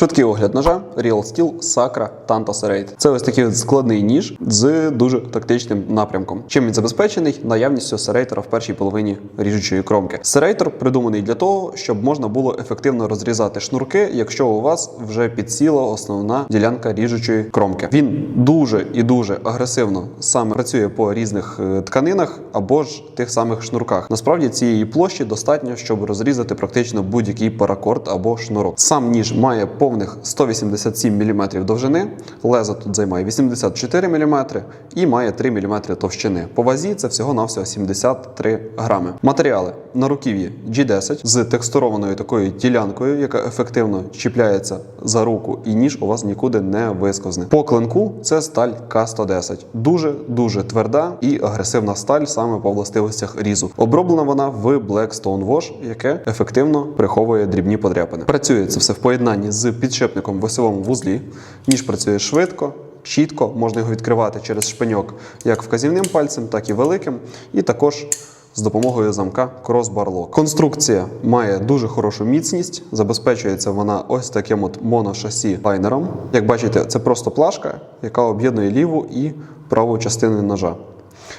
Швидкий огляд ножа Real Steel Sacra Tanto Serrate. Це ось такий складний ніж з дуже тактичним напрямком. Чим він забезпечений? Наявністю серейтера в першій половині ріжучої кромки. Серейтер придуманий для того, щоб можна було ефективно розрізати шнурки, якщо у вас вже підсіла основна ділянка ріжучої кромки. Він дуже і дуже агресивно саме працює по різних е, тканинах або ж тих самих шнурках. Насправді цієї площі достатньо, щоб розрізати практично будь-який паракорд або шнурок. Сам ніж має повних 187 мм довжини, лезо тут займає 84 мм і має 3 мм товщини. По вазі це всього-навсього 73 грами. Матеріали на руків'ї G10 з текстурованою такою ділянкою, яка ефективно чіпляється за руку, і ніж у вас нікуди не висковзне. По клинку це сталь К110. Дуже дуже тверда і агресивна сталь саме по властивостях різу. Оброблена вона в Black Stone Wash, яке ефективно приховує дрібні подряпини. Працює це все в поєднанні з підшипником в осьовому вузлі. Ніж працює швидко. Чітко можна його відкривати через шпиньок як вказівним пальцем, так і великим, і також з допомогою замка Lock. Конструкція має дуже хорошу міцність, забезпечується вона ось таким от моношасі лайнером. Як бачите, це просто плашка, яка об'єднує ліву і праву частини ножа.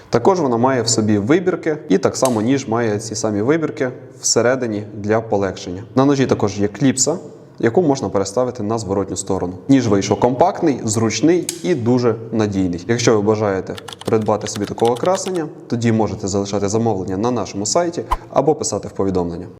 Також вона має в собі вибірки, і так само ніж має ці самі вибірки всередині для полегшення. На ножі також є кліпса, яку можна переставити на зворотню сторону. Ніж вийшов компактний, зручний і дуже надійний. Якщо ви бажаєте придбати собі такого красення, тоді можете залишати замовлення на нашому сайті або писати в повідомлення.